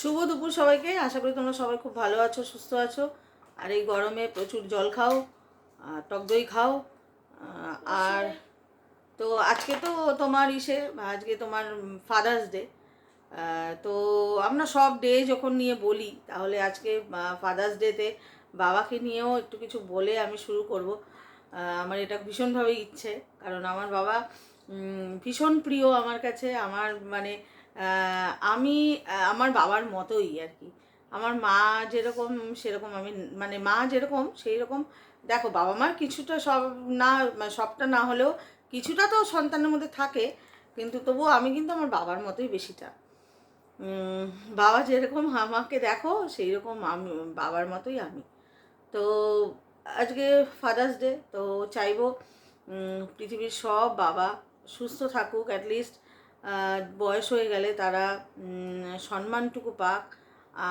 শুভ দুপুর সবাইকে। আশা করি তোমরা সবাই খুব ভালো আছো, সুস্থ আছো। আর এই গরমে প্রচুর জল খাও টক দই খাও আর তো আজকে তো তোমার ইসে, আজকে তোমার ফাদার্স ডে তো আমরা সব ডে যখন নিয়ে বলি, তাহলে আজকে ফাদার্স ডেতে বাবাকে নিয়েও একটু কিছু বলে আমি শুরু করব। আমার এটা ভীষণভাবে ইচ্ছে, কারণ আমার বাবা ভীষণ প্রিয় আমার কাছে। আমার মানে আমি আমার বাবার মতোই আর কি। আমার মা যেরকম সেরকম আমি মানে মা যেরকম সেই রকম দেখো, বাবা মার কিছুটা সব না মানে সবটা না হলেও কিছুটা তো সন্তানের মধ্যে থাকে, কিন্তু তবুও আমি কিন্তু আমার বাবার মতোই বেশিটা। বাবা যেরকম আমাকে দেখো সেই রকম আমি, বাবার মতোই আমি। তো আজকে ফাদার্স ডে তো চাইব পৃথিবীর সব বাবা সুস্থ থাকুক অ্যাটলিস্ট বয়স হয়ে গেলে তারা সম্মানটুকু পাক,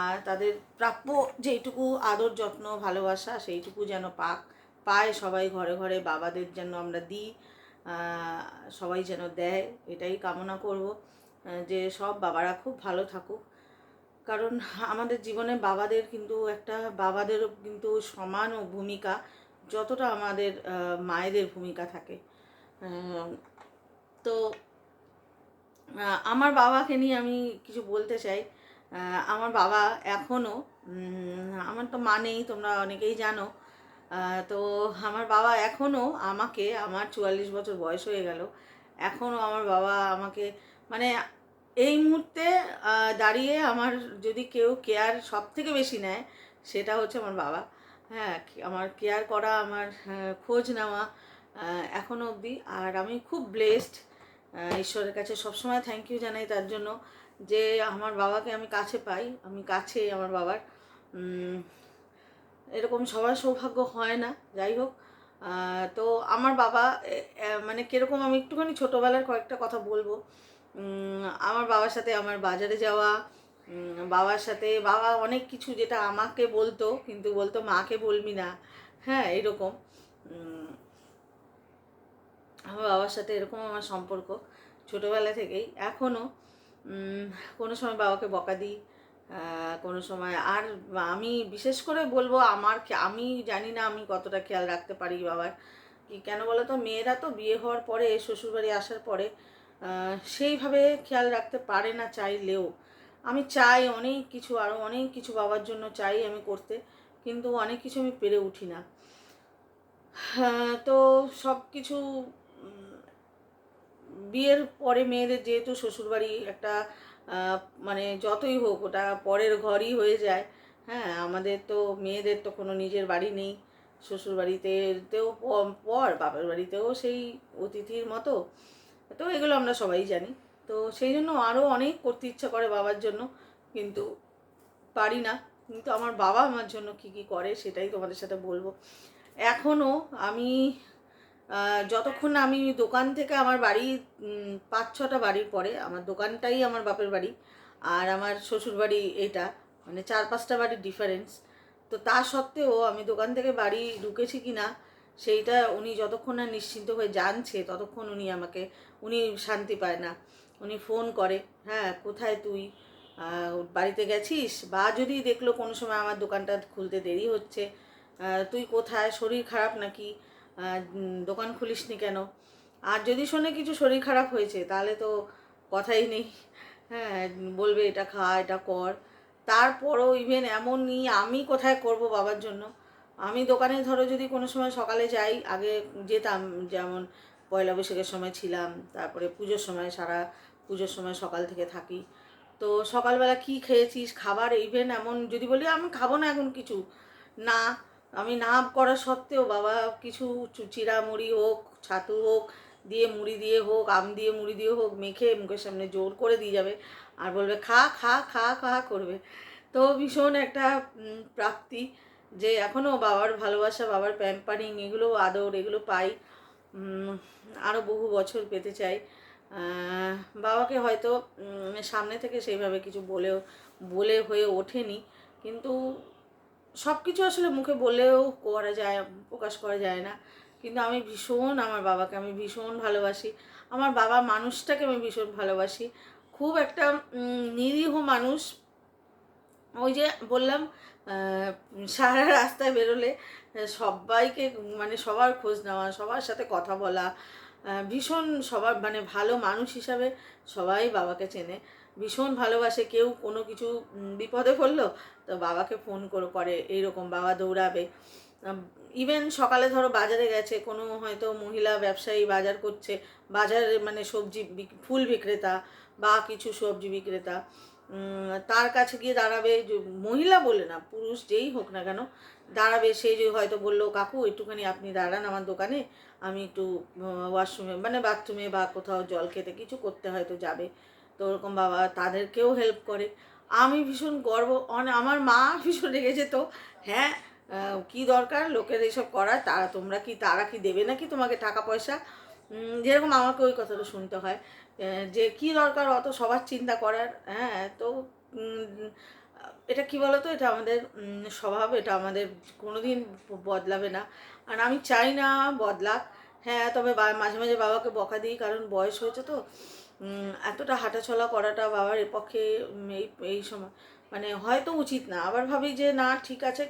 আর তাদের প্রাপ্য যেইটুকু আদর যত্ন, ভালোবাসা সেইটুকু যেন পাক, পায় সবাই ঘরে ঘরে, বাবাদের যেন আমরা দিই সবাই যেন দেয়, এটাই কামনা করব যে সব বাবারা খুব ভালো থাকুক। কারণ আমাদের জীবনে বাবাদের কিন্তু একটা, বাবাদেরও কিন্তু সমান ও ভূমিকা, যতটা আমাদের মায়েদের ভূমিকা থাকে। তো আমার বাবাকে নিয়ে আমি কিছু বলতে চাই। আমার বাবা এখনও আমার তো মা নেই, তোমরা অনেকেই জানো। তো আমার বাবা এখনও আমাকে, আমার চুয়াল্লিশ বছর বয়স হয়ে গেল এখনও আমার বাবা আমাকে মানে এই মুহূর্তে দাঁড়িয়ে আমার যদি কেউ কেয়ার সব থেকে বেশি নেয়, সেটা হচ্ছে আমার বাবা। হ্যাঁ আমার কেয়ার করা, আমার খোঁজ নেওয়া এখনও অবধি। আর আমি খুব ব্লেসড ঈশ্বরের কাছে সবসময় থ্যাংক ইউ জানাই তার জন্য যে আমার বাবাকে আমি কাছে পাই, আমি কাছে আমার বাবার। এরকম সবার সৌভাগ্য হয় না, যাই হোক। তো আমার বাবা মানে কীরকম আমি একটুখানি ছোটোবেলার কয়েকটা কথা বলব। আমার বাবার সাথে আমার বাজারে যাওয়া বাবার সাথে, বাবা অনেক কিছু যেটা আমাকে বলতো, কিন্তু বলতো মাকে বলবি না। হ্যাঁ এরকম। আমার বাবার সাথে এরকম আমার সম্পর্ক ছোটোবেলা থেকেই। এখনও কোনো সময় বাবাকে বকা দিই কোনো সময় আর আমি বিশেষ করে বলব আমার আমি জানি না আমি কতটা খেয়াল রাখতে পারি বাবার। কি কেন বলো তো মেয়েরা তো বিয়ে হওয়ার পরে, শ্বশুরবাড়ি আসার পরে সেইভাবে খেয়াল রাখতে পারে না চাইলেও। আমি চাই অনেক কিছু আরও অনেক কিছু বাবার জন্য চাই আমি করতে, কিন্তু অনেক কিছু আমি পেরে উঠি না। তো সব কিছু বিয়ের পরে মেয়েদের যেহেতু শ্বশুরবাড়ি একটা মানে যতই হোক ওটা পরের ঘরই হয়ে যায়। হ্যাঁ আমাদের তো মেয়েদের তো কোনো নিজের বাড়ি নেই। শ্বশুরবাড়িতে তেও প- পর বাপের বাড়িতেও সেই অতিথির মতো। তো এগুলো আমরা সবাই জানি। তো সেই জন্য আরও অনেক করতে ইচ্ছা করে বাবার জন্য, কিন্তু পারি না। কিন্তু আমার বাবা আমার জন্য কি কি করে সেটাই তোমাদের সাথে বলব। এখনও আমি যতক্ষণ না আমি দোকান থেকে আমার বাড়ি পাঁচ ছটা বাড়ির পরে, আমার দোকানটাই আমার বাপের বাড়ি আর আমার শ্বশুর বাড়ি এইটা মানে চার পাঁচটা বাড়ির ডিফারেন্স তো তা সত্ত্বেও আমি দোকান থেকে বাড়ি ঢুকেছি কি না সেইটা উনি যতক্ষণ না নিশ্চিন্ত হয়ে জানছে, ততক্ষণ উনি আমাকে, উনি শান্তি পায় না। উনি ফোন করে হ্যাঁ কোথায় তুই? বাড়িতে গেছিস? বা যদি দেখল কোনো সময় আমার দোকানটা খুলতে দেরি হচ্ছে তুই কোথায়? শরীর খারাপ নাকি? দোকান খুলিসনি কেন? আর যদি শোনে কিছু শরীর খারাপ হয়েছে, তাহলে তো কথাই নেই। হ্যাঁ বলবে এটা খা, এটা কর। তারপরও ইভেন এমনই আমি কোথায় করব বাবার জন্য? আমি দোকানে ধরো যদি কোনো সময় সকালে যাই, আগে যেতাম, যেমন পয়লা বৈশাখের সময় ছিলাম, তারপরে পুজোর সময়, সারা পুজোর সময় সকাল থেকে থাকি। তো সকালবেলা কি খেয়েছিস, খাবার ইভেন এমন যদি বলি, আমি খাব না এখন কিছু। না আমি না করা সত্ত্বেও বাবা কিছু চু- চিড়া মুড়ি হোক, ছাতু হোক, দিয়ে মুড়ি দিয়ে হোক, আম দিয়ে মুড়ি দিয়ে হোক, মেখে মুখের সামনে জোর করে দিয়ে যাবে আর বলবে, খা খা খা খা করবে। তো ভীষণ একটা প্রাপ্তি যে এখনও বাবার ভালোবাসা, বাবার প্যাম্পারিং এগুলো আদর এগুলো পাই আরও বহু বছর পেতে চাই। বাবাকে হয়তো সামনে থেকে সেইভাবে কিছু বলেও, বলে হয়ে ওঠেনি। কিন্তু সব কিছু আসলে মুখে বলেও করা যায়, প্রকাশ করা যায় না। কিন্তু আমি ভীষণ আমার বাবাকে আমি ভীষণ ভালোবাসি। আমার বাবা মানুষটাকে আমি ভীষণ ভালোবাসি। খুব একটা নিরীহ মানুষ। ওই যে বললাম সারা রাস্তায় বেরোলে সবাইকে মানে সবার খোঁজ নেওয়া, সবার সাথে কথা বলা ভীষণ সবার মানে ভালো মানুষ হিসাবে সবাই বাবাকে চেনে। ভীষণ ভালোবাসে, কেউ কোনো কিছু বিপদে পড়ল তো বাবাকে ফোন করে করে এইরকম বাবা দৌড়াবে। ইভেন সকালে ধরো বাজারে গেছে, কোনো হয়তো মহিলা ব্যবসায়ী বাজার করছে, বাজারে মানে সবজি ফুল বিক্রেতা বা কিছু সবজি বিক্রেতা তার কাছে গিয়ে দাঁড়াবে মহিলা বলে না, পুরুষ যেই হোক না কেন, দাঁড়াবে। সে যে হয়তো বলল, কাকু, একটুখানি আপনি দাঁড়ান আমার দোকানে, আমি একটু ওয়াশরুমে মানে বাথরুমে বা কোথাও জল খেতে কিছু করতে হয়তো যাবে। তো ওরকম বাবা তাদেরকেও হেল্প করে। আমি ভীষণ গর্ব, অনে, আমার মা ভীষণ রেগে যেত হ্যাঁ কি দরকার? লোকের এইসব করার, তারা তোমরা কি, তারা কি দেবে নাকি তোমাকে টাকা পয়সা? যেরকম আমাকে ওই কথাটা শুনতে হয়। যে কি দরকার অত সবার চিন্তা করার হ্যাঁ তো এটা কি বলতো? এটা আমাদের স্বভাব, এটা আমাদের কোনোদিন বদলাবে না। আর আমি চাই না বদলাক হ্যাঁ তবে মাঝে মাঝে বাবাকে বকা দিই, কারণ বয়স হয়েছে তো। এতটা হাঁটাচলা করাটা বাবার এর পক্ষে এই এই সময় মানে হয়তো উচিত না। আবার ভাবি যে, না, ঠিক আছে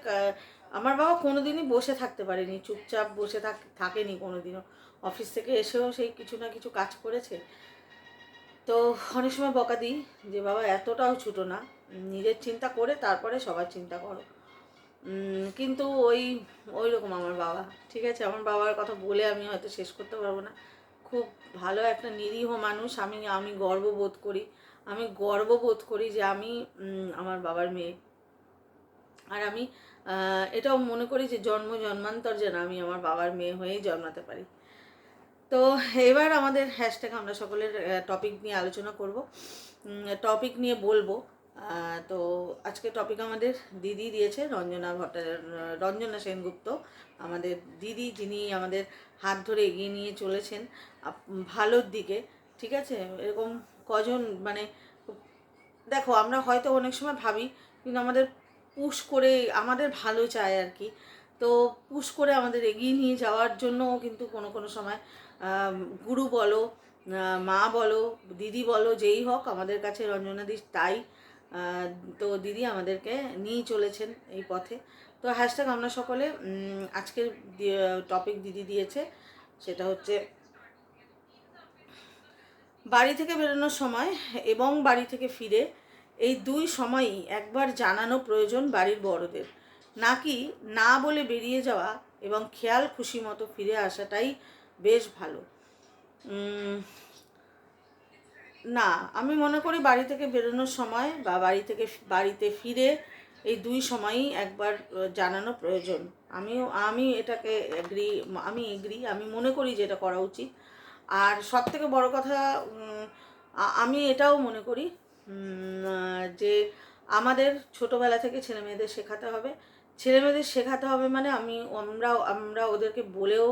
আমার বাবা কোনোদিনই বসে থাকতে পারেনি, চুপচাপ বসে থাক, থাকেনি কোনোদিনও। অফিস থেকে এসেও সেই কিছু না কিছু কাজ করেছে। তো অনেক সময় বকা দিই যে, বাবা, এতটাও ছুটো না। নিজের চিন্তা করে তারপরে সবার চিন্তা করো। কিন্তু ওই ওই রকম আমার বাবা, ঠিক আছে? আমার বাবার কথা বলে আমি হয়তো শেষ করতে পারব না। খুব ভালো একটা নিরীহ মানুষ। আমি আমি গর্ববোধ করি। আমি গর্ববোধ করি যে আমি আমার বাবার মেয়ে। আর আমি এটাও মনে করি যে জন্ম জন্মান্তর যেন আমি আমার বাবার মেয়ে হয়েই জন্মাতে পারি। তো এবার আমাদের হ্যাশট্যাগ আমরা সকলের টপিক নিয়ে আলোচনা করব। টপিক নিয়ে বলব তো আজকে টপিক আমাদের দিদি দিয়েছে, রঞ্জনা ভট্টা রঞ্জনা সেনগুপ্ত। আমাদের দিদি যিনি আমাদের হাত ধরে এগিয়ে নিয়ে চলেছেন ভালোর দিকে, ঠিক আছে? এরকম কজন মানে দেখো, আমরা হয়তো অনেক সময় ভাবি, কিন্তু আমাদের পুশ করে, আমাদের ভালো চায় আর কি। তো পুশ করে আমাদের এগিয়ে নিয়ে যাওয়ার জন্যও কিন্তু কোনো কোনো সময় গুরু বলো মা বলো, দিদি বলো, যেই হোক আমাদের কাছে রঞ্জনা দি তাই তো দিদি আমাদেরকে নিয়ে চলেছেন এই পথে। তো হ্যাশট্যাগ আমরা সকলে আজকের টপিক দিদি দিয়েছে, সেটা হচ্ছে বাড়ি থেকে বেরোনোর সময় এবং বাড়ি থেকে ফিরে, এই দুই সময়ই একবার জানানো প্রয়োজন বাড়ির বড়দের। নাকি না বলে বেরিয়ে যাওয়া এবং খেয়াল খুশি মতো ফিরে আসাটাই বেশ ভালো। না, আমি মনে করি বাড়ি থেকে বেরোনোর সময় বা বাড়ি থেকে বাড়িতে ফিরে এই দুই সময়ই একবার জানানো প্রয়োজন। আমিও, আমি এটাকে এগ্রি আমি এগ্রি আমি মনে করি যে এটা করা উচিত। আর সব থেকে বড় কথা আমি এটাও মনে করি যে আমাদের ছোটোবেলা থেকে ছেলে মেয়েদের শেখাতে হবে। ছেলে মেয়েদের শেখাতে হবে মানে আমি আমরা আমরা ওদেরকে বলেও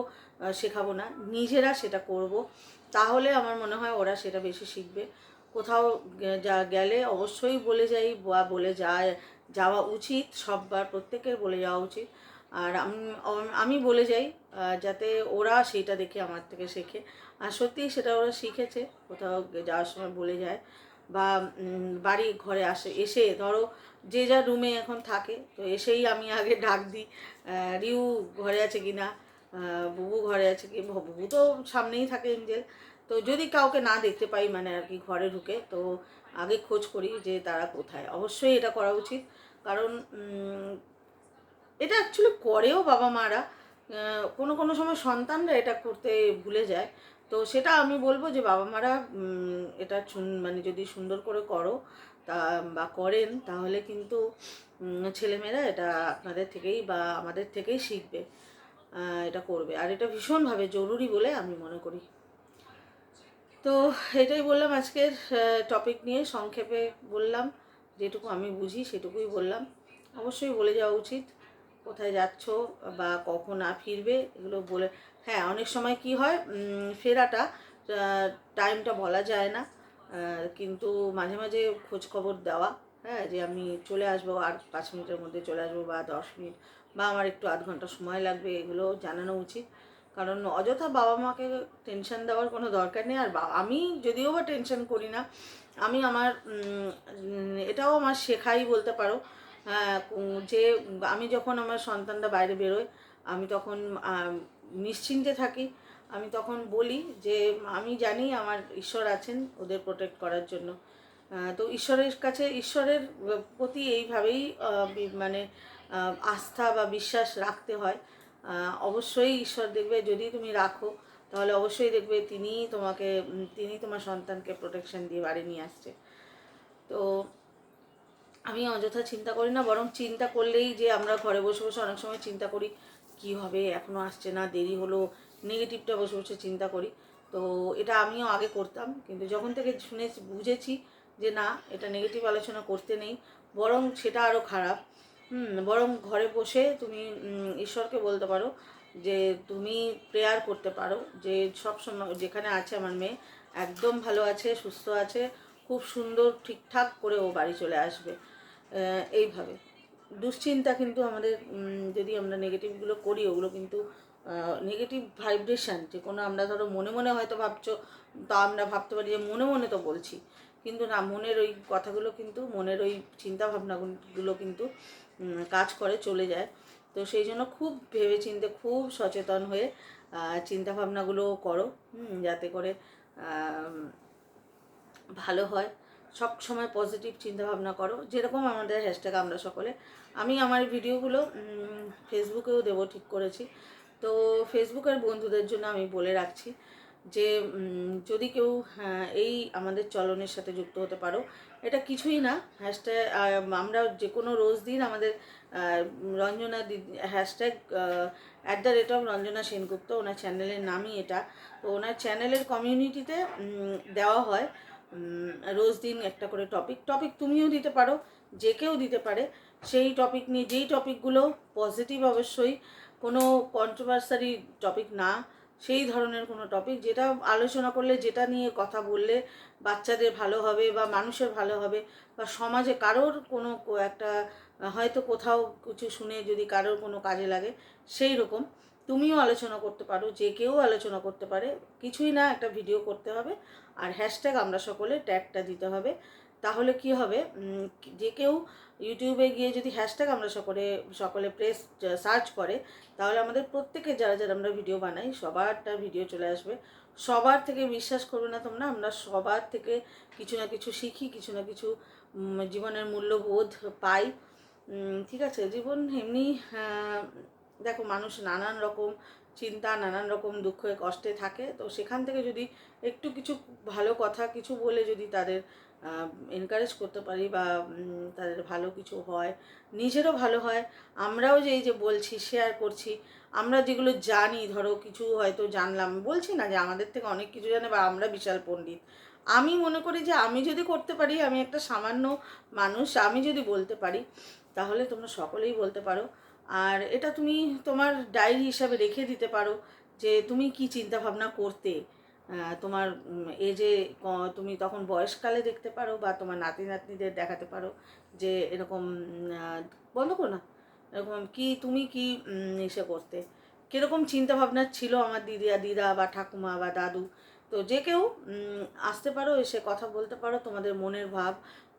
শেখাবো না। নিজেরা সেটা করব। তাহলে আমার মনে হয় ওরা সেটা বেশি শিখবে। কোথাও যা, গেলে অবশ্যই বলে যাই বা বলে যায়, যাওয়া উচিত, সববার প্রত্যেকের বলে যাওয়া উচিত। আর আমি আমি বলে যাই যাতে ওরা সেইটা দেখে আমার থেকে শেখে। আর সত্যিই সেটা ওরা শিখেছে, কোথাও যাওয়ার সময় বলে যায় বা বাড়ি ঘরে আসে, এসে ধরো যে যা রুমে এখন থাকে, তো এসেই আমি আগে ডাক দিই রিউ ঘরে আছে কি না বুবু ঘরে আছে কি বুবু তো সামনেই থাকে এঞ্জেল তো যদি কাউকে না দেখতে পাই মানে আর কি ঘরে ঢুকে, তো আগে খোঁজ করি যে তারা কোথায়। অবশ্যই এটা করা উচিত। কারণ এটা অ্যাকচুয়ালি করেও বাবা মারা। কোনো কোনো সময় সন্তানরা এটা করতে ভুলে যায়। তো সেটা আমি বলব যে বাবা মারা এটা মানে যদি সুন্দর করে করো, তা, বা করেন, তাহলে কিন্তু ছেলেমেয়েরা এটা আপনাদের থেকেই বা আমাদের থেকেই শিখবে। এটা করবে। আর এটা ভীষণভাবে জরুরি বলে আমি মনে করি। তো এটাই বললাম আজকের টপিক নিয়ে। সংক্ষেপে বললাম, যেটুকু আমি বুঝি সেটুকুই বললাম। অবশ্যই বলে যাওয়া উচিত, কোথায় যাচ্ছ বা কখন না ফিরবে, এগুলো বলে হ্যাঁ অনেক সময় কি হয় ফেরাটা টাইমটা বলা যায় না। কিন্তু মাঝে মাঝে খোঁজ খবর দেওয়া হ্যাঁ যে আমি চলে আসব, আর পাঁচ মিনিটের মধ্যে চলে আসব বা দশ মিনিট। বা আমার একটু আধ ঘণ্টা সময় লাগবে এগুলো জানানো উচিত। কারণ অযথা বাবা মাকে টেনশন দেওয়ার কোনো দরকার নেই। আর আমি যদিও বা টেনশন করি না আমি আমার এটাও আমার শেখাই বলতে পারো। আহ, যে আমি যখন আমার সন্তানটা বাইরে বেরোয় আমি তখন নিশ্চিন্তে থাকি। আমি তখন বলি যে আমি জানি আমার ঈশ্বর আছেন ওদের প্রোটেক্ট করার জন্য। তো ঈশ্বরের কাছে ঈশ্বরের প্রতি এইভাবেই মানে আস্থা বা বিশ্বাস রাখতে হয়। অবশ্যই ঈশ্বর দেখবে, যদি তুমি রাখো, তাহলে অবশ্যই দেখবে তিনিই তোমাকে তিনি তোমার সন্তানকে প্রোটেকশন দিয়ে বাড়ি নিয়ে আসছে। তো আমি অযথা চিন্তা করি না, বরং চিন্তা করলেই যে আমরা ঘরে বসে বসে অনেক সময় চিন্তা করি, কি হবে এখনও আসছে না, দেরি হলো নেগেটিভটা বসে বসে চিন্তা করি। তো এটা আমিও আগে করতাম, কিন্তু যখন থেকে শুনে বুঝেছি যে না, এটা নেগেটিভ আলোচনা করতে নেই, বরং সেটা আরও খারাপ। হুম, বরং ঘরে বসে তুমি ঈশ্বরকে বলতে পারো যে তুমি প্রেয়ার করতে পারো, যে সব সময় যেখানে আছে আমার মেয়ে, একদম ভালো আছে, সুস্থ আছে, খুব সুন্দর ঠিকঠাক করে ও বাড়ি চলে আসবে। এইভাবে। দুশ্চিন্তা কিন্তু আমাদের যদি আমরা নেগেটিভগুলো করি, ওগুলো কিন্তু নেগেটিভ ভাইব্রেশান যে কোনো আমরা ধরো মনে মনে হয়তো ভাবছ, তা আমরা ভাবতে পারি যে মনে মনে তো বলছি। কিন্তু না, মনের ওই কথাগুলো কিন্তু, মনের ওই চিন্তা ভাবনাগুলো কিন্তু কাজ করে, চলে যায়। তো সেই জন্য খুব ভেবে চিন্তে খুব সচেতন হয়ে চিন্তা ভাবনাগুলো করো যাতে করে ভালো হয়। সব সময় পজিটিভ চিন্তা ভাবনা করো। যেরকম আমাদের হ্যাশট্যাগ আমরা সকলে। আমি আমার ভিডিওগুলো ফেসবুকেও দেবো, ঠিক করেছি। তো ফেসবুকের বন্ধুদের জন্য আমি বলে রাখছি। যে যদি কেউ হ্যাঁ, এই আমাদের চলনের সাথে যুক্ত হতে পারো এটা কিছুই না। হ্যাশট্যাগ আমরা যে কোনো রোজ দিন আমাদের রঞ্জনা দিদি hashtag at the rate of Ranjana Sengupta ওনার চ্যানেলের নামই এটা। তো ওনার চ্যানেলের কমিউনিটিতে দেওয়া হয় রোজ দিন একটা করে টপিক টপিক তুমিও দিতে পারো যে কেউ দিতে পারে। সেই টপিক নিয়ে যেই টপিকগুলো পজিটিভ অবশ্যই কোনো কন্ট্রোভার্সারি টপিক না। সেই ধরনের কোনো টপিক যেটা আলোচনা করলে, যেটা নিয়ে কথা বললে বাচ্চাদের ভালো হবে বা মানুষের ভালো হবে বা সমাজে কারোর কোনো একটা, হয়তো কোথাও কিছু শুনে যদি কারোর কোনো কাজে লাগে, সেই রকম তুমিও আলোচনা করতে পারো, যে কেউ আলোচনা করতে পারে। কিছুই না, একটা ভিডিও করতে হবে। আর হ্যাশট্যাগ আমরা সকলে ট্যাগটা দিতে হবে। তাহলে কি হবে? যে কেউ ইউটিউবে গিয়ে যদি হ্যাশট্যাগ আমরা সকলে সকলে প্রেস সার্চ করে, তাহলে আমাদের প্রত্যেকের যারা যারা আমরা ভিডিও বানাই, সবারটা ভিডিও চলে আসবে। সবার থেকে বিশ্বাস করবে না তোমরা, আমরা সবার থেকে কিছু না কিছু শিখি, কিছু না কিছু জীবনের মূল্যবোধ পাই। ঠিক আছে? জীবন এমনি দেখো মানুষ নানান রকম চিন্তা, নানান রকম দুঃখে, কষ্টে থাকে। তো সেখান থেকে যদি একটু কিছু ভালো কথা, কিছু বলে যদি তাদের এনকারেজ করতে পারি বা তাদের ভালো কিছু হয়, নিজেরও ভালো হয়। আমরাও যে এই যে বলছি শেয়ার করছি, আমরা যেগুলো জানি, ধরো কিছু হয়তো জানলাম, বলছি না যে আমাদের থেকে অনেক কিছু জানে বা আমরা বিশাল পণ্ডিত। আমি মনে করি যে আমি যদি করতে পারি, আমি একটা সামান্য মানুষ, আমি যদি বলতে পারি, তাহলে তোমরা সকলেই বলতে পারো। আর এটা তুমি তোমার ডায়েরি হিসাবে রেখে দিতে পারো যে তুমি কি চিন্তা ভাবনা করতে। তোমার এজে তুমি তখন বয়সকালে দেখতে পারো বা তোমার নাতি নাতনিদের দেখাতে পারো যে এরকম বন্ধ করো না। এরকম কি, তুমি কি ইসে করতে? কীরকম চিন্তা ভাবনা ছিল আমার দিদিয়া দিদা বা ঠাকুমা বা দাদু? তো যে কেউ আসতে পারো, এসে কথা বলতে পারো, তোমাদের মনের ভাব,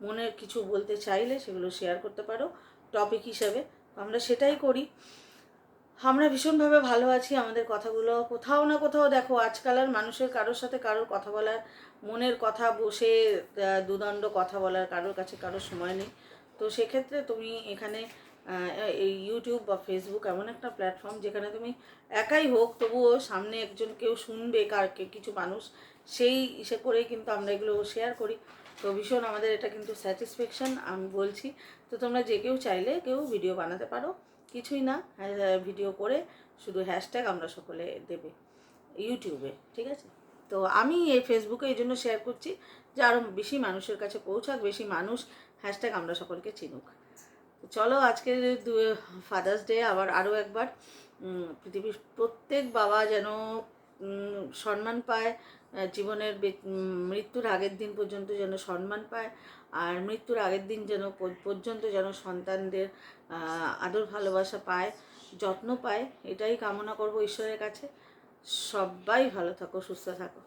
মনের কিছু বলতে চাইলে সেগুলো শেয়ার করতে পারো টপিক হিসেবে। আমরা সেটাই করি। আমরা ভীষণভাবে ভালো আছি, আমাদের কথাগুলো কোথাও না কোথাও দেখো, আজকাল আর মানুষের কারোর সাথে কারোর কথা বলার, মনের কথা বসে দুদণ্ড কথা বলার কারোর কাছে কারোর সময় নেই। তো সেক্ষেত্রে তুমি এখানে এই ইউটিউব বা ফেসবুক এমন একটা প্ল্যাটফর্ম যেখানে তুমি একাই হোক, তবুও সামনে একজন কেউ শুনবে কার কে- কিছু মানুষ, সেই ইসে করেই কিন্তু আমরা এগুলো শেয়ার করি। তো ভীষণ আমাদের এটা কিন্তু স্যাটিসফ্যাকশন আমি বলছি। তো তোমরা যে কেউ চাইলে কেউ ভিডিও বানাতে পারো। কিছুই না ভিডিও করে শুধু হ্যাশট্যাগ আমরা সকলে দেবে ইউটিউবে ঠিক আছে? তো আমি এই ফেসবুকে এই জন্য শেয়ার করছি যে আরও বেশি মানুষের কাছে পৌঁছাক, বেশি মানুষ হ্যাশট্যাগ আমরা সকলকে চিনুক। চলো আজকে ফাদার্স ডে আবার আরও একবার পৃথিবীর প্রত্যেক বাবা যেন সম্মান পায় জীবনের মৃত্যুর আগের দিন পর্যন্ত যেন সম্মান পায় আর মৃত্যুর আগের দিন যেন পর্যন্ত যেন সন্তানদের আদর ভালোবাসা পায়, যত্ন পায়, এটাই কামনা করব ঈশ্বরের কাছে। সবাই ভালো থাকো, সুস্থ থাকো।